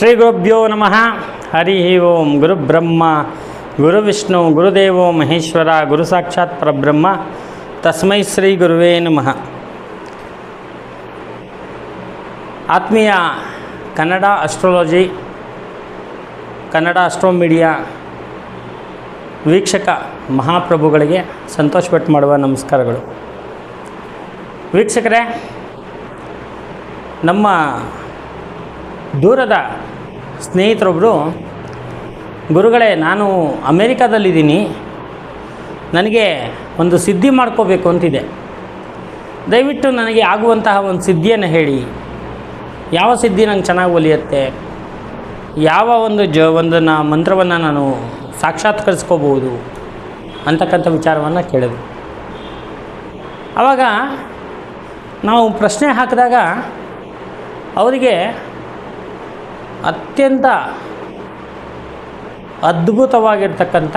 ಶ್ರೀ ಗುರುಭ್ಯೋ ನಮಃ. ಹರಿ ಓಂ ಗುರುಬ್ರಹ್ಮ ಗುರು ವಿಷ್ಣು, ಗುರುದೇವೋ, ಮಹೇಶ್ವರ, ಗುರು ಸಾಕ್ಷಾತ್ ಪರಬ್ರಹ್ಮ. ತಸ್ಮೈ ಶ್ರೀ ಗುರುವೇ ನಮಃ. ಆತ್ಮೀಯ Kannada astrology, Kannada astro media ವೀಕ್ಷಕ ಮಹಾಪ್ರಭುಗಳಿಗೆ ಸಂತೋಷ ಭಟ್ ಮಾಡುವ ನಮಸ್ಕಾರಗಳು. ವೀಕ್ಷಕರೇ, ನಮ್ಮ ದೂರದ ಸ್ನೇಹಿತರೊಬ್ಬರು ಗುರುಗಳೇ, ನಾನು ಅಮೇರಿಕಾದಲ್ಲಿದ್ದೀನಿ. ನನಗೆ ಒಂದು ಸಿದ್ಧಿ ಮಾಡ್ಕೋಬೇಕು ಅಂತಿದೆ. ದಯವಿಟ್ಟು ನನಗೆ ಆಗುವಂತಹ ಒಂದು ಸಿದ್ಧಿಯನ್ನು ಹೇಳಿ. ಯಾವ ಸಿದ್ಧಿ ನಂಗೆ ಚೆನ್ನಾಗಿ ಒಲಿಯುತ್ತೆ? ಯಾವ ಒಂದು ಜ, ಒಂದನ್ನು, ಮಂತ್ರವನ್ನು ನಾನು ಸಾಕ್ಷಾತ್ಕರಿಸ್ಕೋಬೋದು ಅಂತಕ್ಕಂಥ ವಿಚಾರವನ್ನು ಕೇಳಿದ್ರು. ಆವಾಗ ನಾವು ಪ್ರಶ್ನೆ ಹಾಕಿದಾಗ, ಅವರಿಗೆ ಅತ್ಯಂತ ಅದ್ಭುತವಾಗಿರ್ತಕ್ಕಂಥ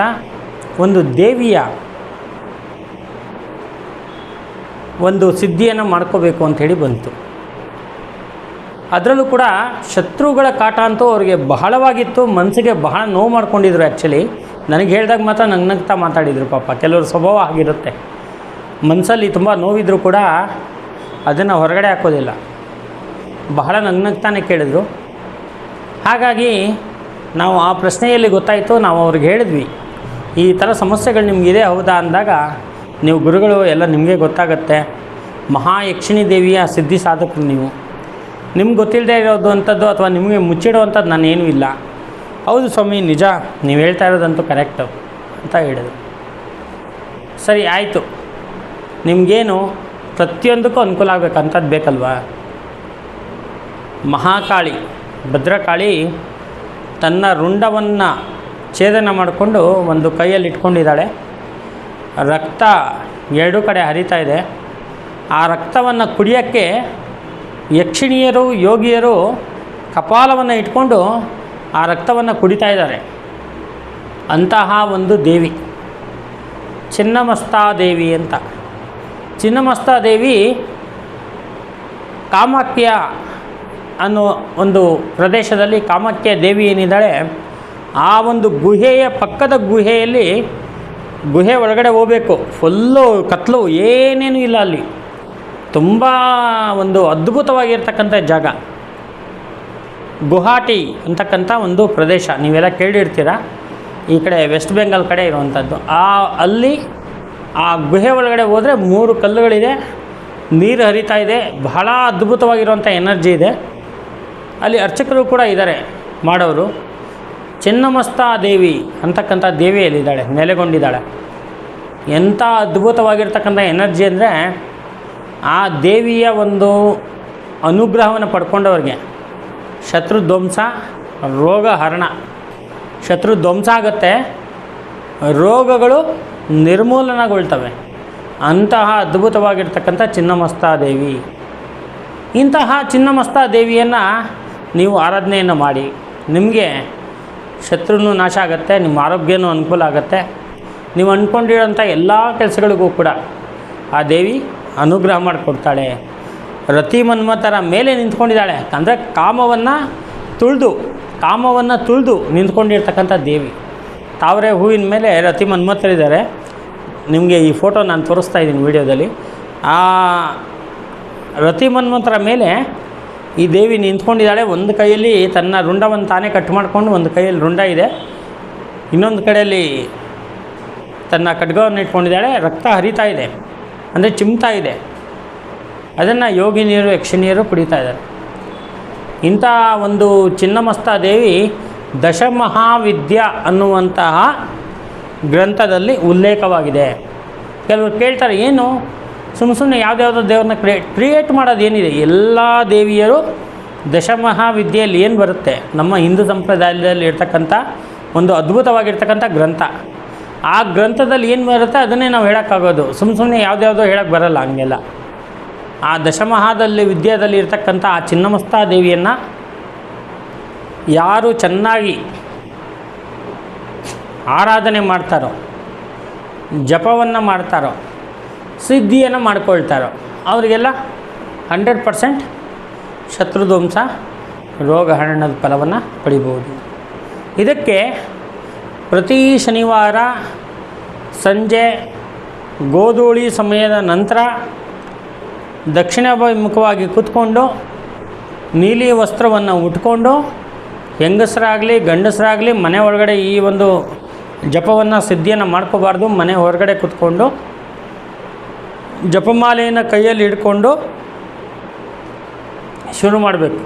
ಒಂದು ದೇವಿಯ ಒಂದು ಸಿದ್ಧಿಯನ್ನು ಮಾಡ್ಕೋಬೇಕು ಅಂಥೇಳಿ ಬಂತು. ಅದರಲ್ಲೂ ಕೂಡ ಶತ್ರುಗಳ ಕಾಟ ಅಂತೂ ಅವರಿಗೆ ಬಹಳವಾಗಿತ್ತು, ಮನಸ್ಸಿಗೆ ಬಹಳ ನೋವು ಮಾಡ್ಕೊಂಡಿದ್ರು ಆ್ಯಕ್ಚುಲಿ ನನಗೆ ಹೇಳಿದಾಗ ಮಾತ್ರ ನಂಗೆ ನಗ್ತಾ ಮಾತಾಡಿದರು ಪಾಪ, ಕೆಲವ್ರ ಸ್ವಭಾವ ಆಗಿರುತ್ತೆ ಮನಸ್ಸಲ್ಲಿ ತುಂಬ ನೋವಿದ್ರು ಕೂಡ ಅದನ್ನು ಹೊರಗಡೆ ಹಾಕೋದಿಲ್ಲ. ಬಹಳ ನಗ್ನಗ್ತಾನೆ ಕೇಳಿದ್ರು. ಹಾಗಾಗಿ ನಾವು ಆ ಪ್ರಶ್ನೆಯಲ್ಲಿ ಗೊತ್ತಾಯಿತು, ನಾವು ಅವ್ರಿಗೆ ಹೇಳಿದ್ವಿ. ಈ ಥರ ಸಮಸ್ಯೆಗಳು ನಿಮಗಿದೆ ಹೌದಾ ಅಂದಾಗ, ನೀವು ಗುರುಗಳು, ಎಲ್ಲ ನಿಮಗೆ ಗೊತ್ತಾಗತ್ತೆ. ಮಹಾ ಯಕ್ಷಿಣಿ ದೇವಿಯ ಸಿದ್ಧಿ ಸಾಧಕರು ನೀವು. ನಿಮ್ಗೆ ಗೊತ್ತಿಲ್ಲದೆ ಇರೋದು ಅಂಥದ್ದು ಅಥವಾ ನಿಮಗೆ ಮುಚ್ಚಿಡುವಂಥದ್ದು ನಾನೇನೂ ಇಲ್ಲ. ಹೌದು ಸ್ವಾಮಿ, ನಿಜ. ನೀವು ಹೇಳ್ತಾ ಇರೋದಂತೂ ಕರೆಕ್ಟು ಅಂತ ಹೇಳಿದರು. ಸರಿ, ಆಯಿತು. ನಿಮಗೇನು ಪ್ರತಿಯೊಂದಕ್ಕೂ ಅನುಕೂಲ ಆಗಬೇಕಂಥದ್ದು ಬೇಕಲ್ವಾ? ಮಹಾಕಾಳಿ. ಭದ್ರಕಾಳಿ ತನ್ನ ರುಂಡವನ್ನು ಛೇದನ ಮಾಡಿಕೊಂಡು ಒಂದು ಕೈಯಲ್ಲಿ ಇಟ್ಕೊಂಡಿದ್ದಾಳೆ. ರಕ್ತ ಎರಡೂ ಕಡೆ ಹರಿತಾ ಇದೆ. ಆ ರಕ್ತವನ್ನು ಕುಡಿಯೋಕ್ಕೆ ಯಕ್ಷಿಣಿಯರು, ಯೋಗಿಯರು ಕಪಾಲವನ್ನು ಇಟ್ಕೊಂಡು ಆ ರಕ್ತವನ್ನು ಕುಡಿತಾ ಇದ್ದಾರೆ. ಅಂತಹ ಒಂದು ದೇವಿ. ಚಿನ್ನಮಸ್ತಾ ದೇವಿ ಅಂತ. ಚಿನ್ನಮಸ್ತಾ ದೇವಿ ಕಾಮಾಖ್ಯ ಅನ್ನೋ ಒಂದು ಪ್ರದೇಶದಲ್ಲಿ ಕಾಮಾಖ್ಯ ದೇವಿ ಏನಿದ್ದಾಳೆ, ಆ ಒಂದು ಗುಹೆಯ ಪಕ್ಕದ ಗುಹೆಯಲ್ಲಿ ಗುಹೆ ಒಳಗಡೆ ಹೋಗಬೇಕು. ಫುಲ್ಲು ಕತ್ಲು, ಏನೇನೂ ಇಲ್ಲ ಅಲ್ಲಿ. ತುಂಬ ಒಂದು ಅದ್ಭುತವಾಗಿರ್ತಕ್ಕಂಥ ಜಾಗ. ಗುಹಾಟಿ ಅಂತಕ್ಕಂಥ ಒಂದು ಪ್ರದೇಶ. ನೀವೆಲ್ಲ ಕೇಳಿರ್ತೀರ? ಈ ಕಡೆ ವೆಸ್ಟ್ ಬೆಂಗಾಲ್ ಕಡೆ ಇರುವಂಥದ್ದು. ಆ, ಅಲ್ಲಿ ಆ ಗುಹೆ ಒಳಗಡೆ ಹೋದರೆ ಮೂರು ಕಲ್ಲುಗಳಿದೆ. ನೀರು ಹರಿತಾ ಇದೆ. ಬಹಳ ಅದ್ಭುತವಾಗಿರುವಂಥ ಎನರ್ಜಿ ಇದೆ. ಅಲ್ಲಿ ಅರ್ಚಕರು ಕೂಡ ಇದ್ದಾರೆ, ಮಾಡೋರು. ಚಿನ್ನಮಸ್ತಾ ದೇವಿ ಅಂತಕ್ಕಂಥ ದೇವಿಯಲ್ಲಿದ್ದಾಳೆ ನೆಲೆಗೊಂಡಿದ್ದಾಳೆ. ಎಂಥ ಅದ್ಭುತವಾಗಿರ್ತಕ್ಕಂಥ ಎನರ್ಜಿ ಅಂದರೆ ಆ ದೇವಿಯ ಒಂದು ಅನುಗ್ರಹವನ್ನು ಪಡ್ಕೊಂಡವ್ರಿಗೆ. ಶತ್ರು ಧ್ವಂಸ ರೋಗ ಹರಣ ಶತ್ರು ಧ್ವಂಸ ಆಗುತ್ತೆ, ರೋಗಗಳು ನಿರ್ಮೂಲನಗೊಳ್ತವೆ. ಅಂತಹ ಅದ್ಭುತವಾಗಿರ್ತಕ್ಕಂಥ ಚಿನ್ನಮಸ್ತಾ ದೇವಿ. ಇಂತಹ ಚಿನ್ನಮಸ್ತಾ ದೇವಿಯನ್ನು ನೀವು ಆರಾಧನೆಯನ್ನು ಮಾಡಿ, ನಿಮಗೆ ಶತ್ರುನೂ ನಾಶ ಆಗುತ್ತೆ, ನಿಮ್ಮ ಆರೋಗ್ಯನೂ ಅನುಕೂಲ ಆಗುತ್ತೆ. ನೀವು ಅಂದ್ಕೊಂಡಿರೋಂಥ ಎಲ್ಲ ಕೆಲಸಗಳಿಗೂ ಕೂಡ ಆ ದೇವಿ ಅನುಗ್ರಹ ಮಾಡಿಕೊಡ್ತಾಳೆ. ರತಿ ಮನ್ಮಥರ ಮೇಲೆ ನಿಂತ್ಕೊಂಡಿದ್ದಾಳೆ. ಅಂದರೆ ಕಾಮವನ್ನು ತುಳಿದು ಕಾಮವನ್ನು ತುಳಿದು ನಿಂತ್ಕೊಂಡಿರ್ತಕ್ಕಂಥ ದೇವಿ. ತಾವರೆ ಹೂವಿನ ಮೇಲೆ ರತಿ ಮನ್ಮಥರಿದ್ದಾರೆ. ನಿಮಗೆ ಈ ಫೋಟೋ ನಾನು ತೋರಿಸ್ತಾ ಇದ್ದೀನಿ ವಿಡಿಯೋದಲ್ಲಿ. ಆ ರತಿ ಮನ್ಮಂತರ ಮೇಲೆ ಈ ದೇವಿ ನಿಂತ್ಕೊಂಡಿದ್ದಾಳೆ, ಒಂದು ಕೈಯಲ್ಲಿ ತನ್ನ ರುಂಡವನ್ನು ತಾನೇ ಕಟ್ ಮಾಡಿಕೊಂಡು ಒಂದು ಕೈಯಲ್ಲಿ ರುಂಡ ಇದೆ. ಇನ್ನೊಂದು ಕಡೆಯಲ್ಲಿ ತನ್ನ ಖಡ್ಗವನ್ನು ಇಟ್ಕೊಂಡಿದ್ದಾಳೆ, ರಕ್ತ ಹರಿತಾ ಇದೆ, ಅಂದರೆ ಚಿಮ್ತಾ ಇದೆ. ಅದನ್ನು ಯೋಗಿನಿಯರು ಯಕ್ಷಿಣಿಯರು ಕುಡಿತಾ ಇದ್ದಾರೆ. ಇಂಥ ಒಂದು ಚಿನ್ನಮಸ್ತ ದೇವಿ ದಶಮಹಾವಿದ್ಯಾ ಅನ್ನುವಂತಹ ಗ್ರಂಥದಲ್ಲಿ ಉಲ್ಲೇಖವಾಗಿದೆ. ಕೆಲವರು ಕೇಳ್ತಾರೆ, ಏನು ಸುಮ್ಮ ಸುಮ್ಮನೆ ಯಾವುದ್ಯಾವುದೋ ದೇವ್ರನ್ನ ಕ್ರಿಯೇಟ್ ಕ್ರಿಯೇಟ್ ಮಾಡೋದು ಏನಿದೆ? ಎಲ್ಲ ದೇವಿಯರು ದಶಮಹಾವಿದ್ಯೆಯಲ್ಲಿ ಏನು ಬರುತ್ತೆ? ನಮ್ಮ ಹಿಂದೂ ಸಂಪ್ರದಾಯದಲ್ಲಿ ಇರ್ತಕ್ಕಂಥ ಒಂದು ಅದ್ಭುತವಾಗಿರ್ತಕ್ಕಂಥ ಗ್ರಂಥ. ಆ ಗ್ರಂಥದಲ್ಲಿ ಏನು ಬರುತ್ತೆ? ಅದನ್ನೇ ನಾವು ಹೇಳೋಕ್ಕಾಗೋದು. ಸುಮ್ಮ ಸುಮ್ಮನೆ ಯಾವುದ್ಯಾವುದೋ ಹೇಳೋಕ್ಕೆ ಬರಲ್ಲ ಹಂಗೆಲ್ಲ. ಆ ದಶಮಹಾದಲ್ಲಿ ವಿದ್ಯಾದಲ್ಲಿ ಇರ್ತಕ್ಕಂಥ ಆ ಚಿನ್ನಮಸ್ತಾ ದೇವಿಯನ್ನು ಯಾರು ಚೆನ್ನಾಗಿ ಆರಾಧನೆ ಮಾಡ್ತಾರೋ, ಜಪವನ್ನು ಮಾಡ್ತಾರೋ ಸಿದ್ಧಿಯನ್ನು ಮಾಡ್ಕೊಳ್ತಾರೋ. ಅವರಿಗೆಲ್ಲ ಹಂಡ್ರೆಡ್ ಪರ್ಸೆಂಟ್ ಶತ್ರುಧ್ವಂಸ, ರೋಗ ಹರಣದ ಫಲವನ್ನು ಪಡಿಬೋದು ಇದಕ್ಕೆ ಪ್ರತಿ ಶನಿವಾರ ಸಂಜೆ ಗೋಧೂಳಿ ಸಮಯದ ನಂತರ ದಕ್ಷಿಣಾಭಿಮುಖವಾಗಿ ಕೂತ್ಕೊಂಡು ನೀಲಿ ವಸ್ತ್ರವನ್ನು ಉಟ್ಕೊಂಡು ಹೆಂಗಸರಾಗಲಿ, ಗಂಡಸರಾಗಲಿ ಮನೆ ಒಳಗಡೆ ಈ ಒಂದು ಜಪವನ್ನು, ಸಿದ್ಧಿಯನ್ನು ಮಾಡ್ಕೋಬಾರ್ದು, ಮನೆ ಹೊರಗಡೆ ಕೂತ್ಕೊಂಡು ಜಪಮಾಲೆಯನ್ನು ಕೈಯಲ್ಲಿ ಹಿಡ್ಕೊಂಡು ಶುರು ಮಾಡಬೇಕು.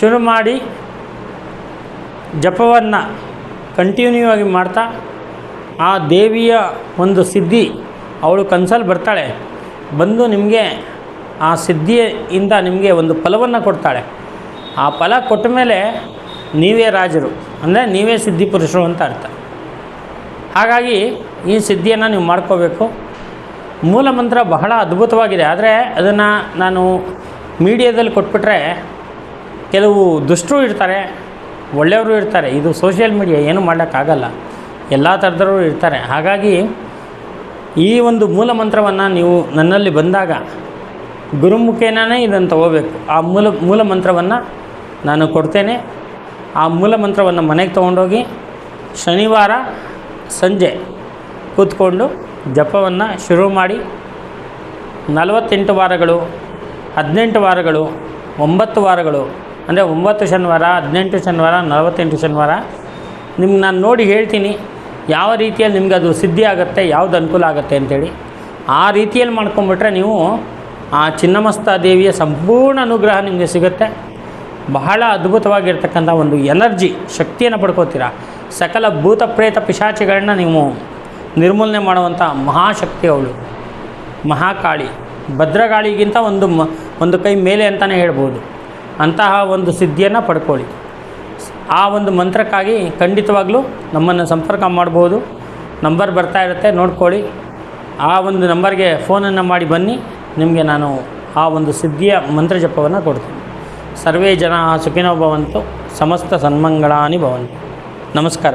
ಶುರು ಮಾಡಿ ಜಪವನ್ನು ಕಂಟಿನ್ಯೂ ಆಗಿ ಮಾಡ್ತಾ ಆ ದೇವಿಯ ಒಂದು ಸಿದ್ಧಿ ಅವಳು ಕನಸಲ್ಲಿ ಬರ್ತಾಳೆ. ಬಂದು ನಿಮಗೆ ಆ ಸಿದ್ಧಿಯಿಂದ ನಿಮಗೆ ಒಂದು ಫಲವನ್ನು ಕೊಡ್ತಾಳೆ. ಆ ಫಲ ಕೊಟ್ಟ ಮೇಲೆ ನೀವೇ ರಾಜರು. ಅಂದರೆ ನೀವೇ ಸಿದ್ಧಿ ಪುರುಷರು ಅಂತ ಅರ್ಥ. ಹಾಗಾಗಿ ಈ ಸಿದ್ಧಿಯನ್ನು ನೀವು ಮಾಡ್ಕೋಬೇಕು. ಮೂಲ ಮಂತ್ರ ಬಹಳ ಅದ್ಭುತವಾಗಿದೆ. ಆದರೆ ಅದನ್ನು ನಾನು ಮೀಡಿಯಾದಲ್ಲಿ ಕೊಟ್ಬಿಟ್ರೆ ಕೆಲವು ದುಷ್ಟರು ಇರ್ತಾರೆ, ಒಳ್ಳೆಯವರು ಇರ್ತಾರೆ. ಇದು ಸೋಷಿಯಲ್ ಮೀಡಿಯಾ ಏನು ಮಾಡೋಕ್ಕಾಗಲ್ಲ ಎಲ್ಲ ಥರದವರು ಇರ್ತಾರೆ. ಹಾಗಾಗಿ ಈ ಒಂದು ಮೂಲ ಮಂತ್ರವನ್ನು ನೀವು ನನ್ನಲ್ಲಿ ಬಂದಾಗ ಗುರುಮುಖೇನೇ ಇದನ್ನು ತಗೋಬೇಕು. ಆ ಮೂಲ ಮೂಲ ಮಂತ್ರವನ್ನು ನಾನು ಕೊಡ್ತೇನೆ. ಆ ಮೂಲ ಮಂತ್ರವನ್ನು ಮನೆಗೆ ತೊಗೊಂಡೋಗಿ ಶನಿವಾರ ಸಂಜೆ ಕೂತ್ಕೊಂಡು ಜಪವನ್ನು ಶುರು ಮಾಡಿ ನಲವತ್ತೆಂಟು ವಾರಗಳು, ಹದಿನೆಂಟು ವಾರಗಳು, ಒಂಬತ್ತು ವಾರಗಳು, ಅಂದರೆ ಒಂಬತ್ತು ಶನಿವಾರ, ಹದಿನೆಂಟು ಶನಿವಾರ, ನಲವತ್ತೆಂಟು ಶನಿವಾರ. ನಿಮ್ಗೆ ನಾನು ನೋಡಿ ಹೇಳ್ತೀನಿ ಯಾವ ರೀತಿಯಲ್ಲಿ ನಿಮ್ಗೆ ಅದು ಸಿದ್ಧಿ ಆಗುತ್ತೆ, ಯಾವ್ದು ಅನುಕೂಲ ಆಗುತ್ತೆ ಅಂಥೇಳಿ ಆ ರೀತಿಯಲ್ಲಿ ಮಾಡ್ಕೊಂಬಿಟ್ರೆ ನೀವು ಆ ಚಿನ್ನಮಸ್ತ ದೇವಿಯ ಸಂಪೂರ್ಣ ಅನುಗ್ರಹ ನಿಮಗೆ ಸಿಗುತ್ತೆ. ಬಹಳ ಅದ್ಭುತವಾಗಿರ್ತಕ್ಕಂಥ ಒಂದು ಎನರ್ಜಿ, ಶಕ್ತಿಯನ್ನು ಪಡ್ಕೋತೀರ. ಸಕಲ ಭೂತ ಪ್ರೇತ ಪಿಶಾಚಿಗಳನ್ನ ನೀವು ನಿರ್ಮೂಲನೆ ಮಾಡುವಂಥ ಮಹಾಶಕ್ತಿ ಅವಳು. ಮಹಾಕಾಳಿ. ಭದ್ರಗಾಳಿಗಿಂತ ಒಂದು ಮ, ಒಂದು ಕೈ ಮೇಲೆ ಅಂತಲೇ ಹೇಳ್ಬೋದು. ಅಂತಹ ಒಂದು ಸಿದ್ಧಿಯನ್ನು ಪಡ್ಕೊಳ್ಳಿ. ಆ ಒಂದು ಮಂತ್ರಕ್ಕಾಗಿ ಖಂಡಿತವಾಗ್ಲೂ ನಮ್ಮನ್ನು ಸಂಪರ್ಕ ಮಾಡ್ಬೋದು. ನಂಬರ್ ಬರ್ತಾ ಇರುತ್ತೆ, ನೋಡ್ಕೊಳ್ಳಿ. ಆ ಒಂದು ನಂಬರ್ಗೆ ಫೋನನ್ನು ಮಾಡಿ ಬನ್ನಿ. ನಿಮಗೆ ನಾನು ಆ ಒಂದು ಸಿದ್ಧಿಯ ಮಂತ್ರ ಜಪವನ್ನು ಕೊಡ್ತೀನಿ. ಸರ್ವೇ ಜನ ಸುಖಿನೋ ಭವಂತು, ಸಮಸ್ತ ಸನ್ಮಂಗಳಾನಿ ಭವಂತು. ನಮಸ್ಕಾರ.